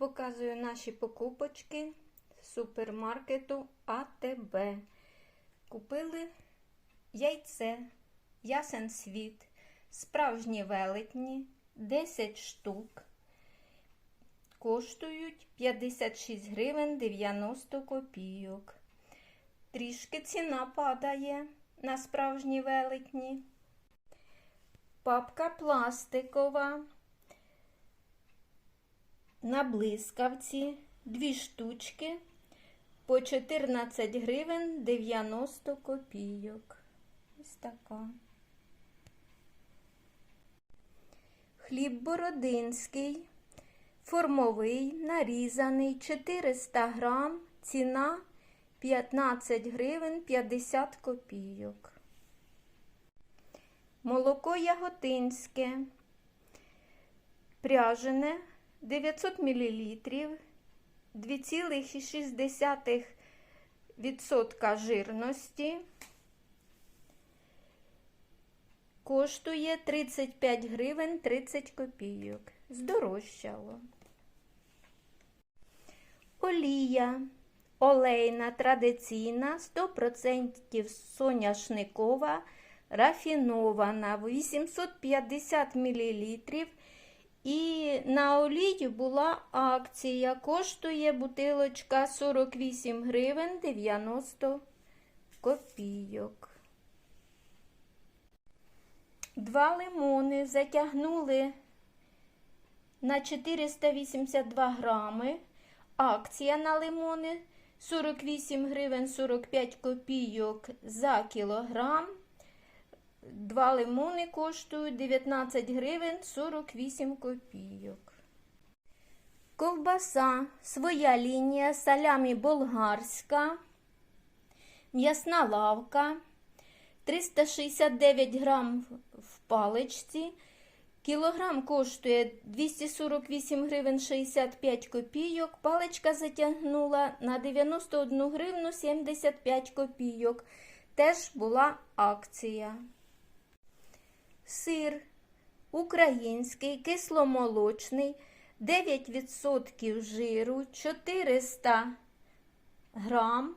Показую наші покупочки з супермаркету АТБ. Купили яйце, ясен світ, справжні велетні, 10 штук. Коштують 56 гривень 90 копійок. Трішки ціна падає на справжні велетні. Папка пластикова. На блискавці дві штучки по 14 гривень 90 копійок. Ось така. Хліб бородинський, формовий, нарізаний 400 грам, ціна 15 гривень 50 копійок. Молоко яготинське, пряжене 900 мл, 2,6% жирності. Коштує 35 гривень 30 копійок. Здорожчало. Олія. Олейна традиційна, 100% соняшникова, рафінована, 850 мл. І на олію була акція. Коштує бутилочка 48 гривень 90 копійок. Два лимони затягнули на 482 грами. Акція на лимони 48 гривень 45 копійок за кілограм. Два лимони коштують 19 гривень 48 копійок. Ковбаса, своя лінія, салямі болгарська, м'ясна лавка, 369 грам в паличці. Кілограм коштує 248 гривень 65 копійок. Паличка затягнула на 91 гривну 75 копійок. Теж була акція. Сир український, кисломолочний, 9% жиру, 400 грам,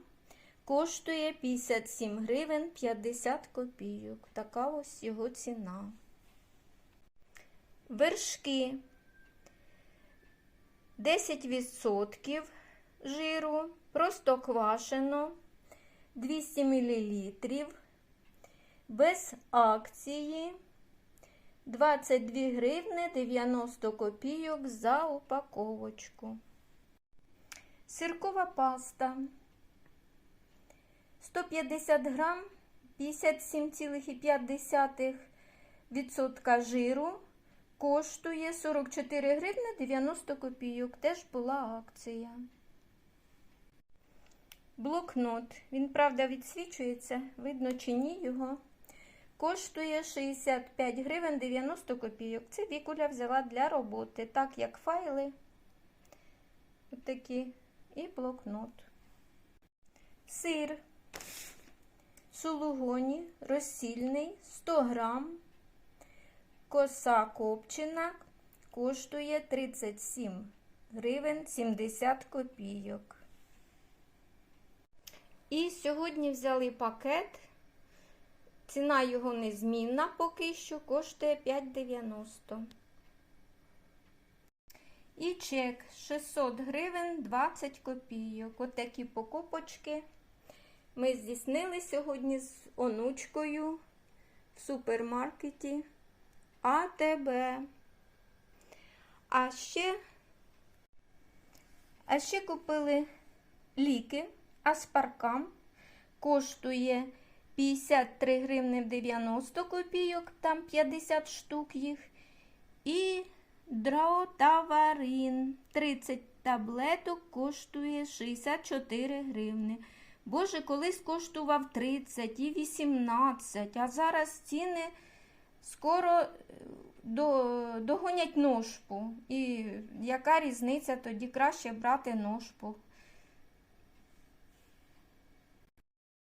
коштує 57 гривень 50 копійок. Така ось його ціна. Вершки 10% жиру, просто квашено 200 мл, без акції 22 гривни 90 копійок за упаковочку. Сиркова паста 150 грам 57,5% жиру коштує 44 гривни 90 копійок. Теж була акція. Блокнот. Він, правда, відсвічується, видно чи ні його. Коштує 65 гривень 90 копійок. Це Вікуля взяла для роботи, так як файли отакі і блокнот. Сир сулугоні розсільний 100 грам. Коса копчена коштує 37 гривень 70 копійок. І сьогодні взяли пакет. Ціна його незмінна поки що коштує 5,90. І чек 600 гривень 20 копійок. Отакі покупочки ми здійснили сьогодні з онучкою в супермаркеті АТБ. А ще, а ще купили ліки Аспаркам. Коштує 53 гривни 90 копійок, там 50 штук їх. І драотаварин 30 таблеток коштує 64 гривни. Боже, колись коштував 30 і 18, а зараз ціни скоро е, до, догонять ножпу. І яка різниця тоді краще брати ножпу?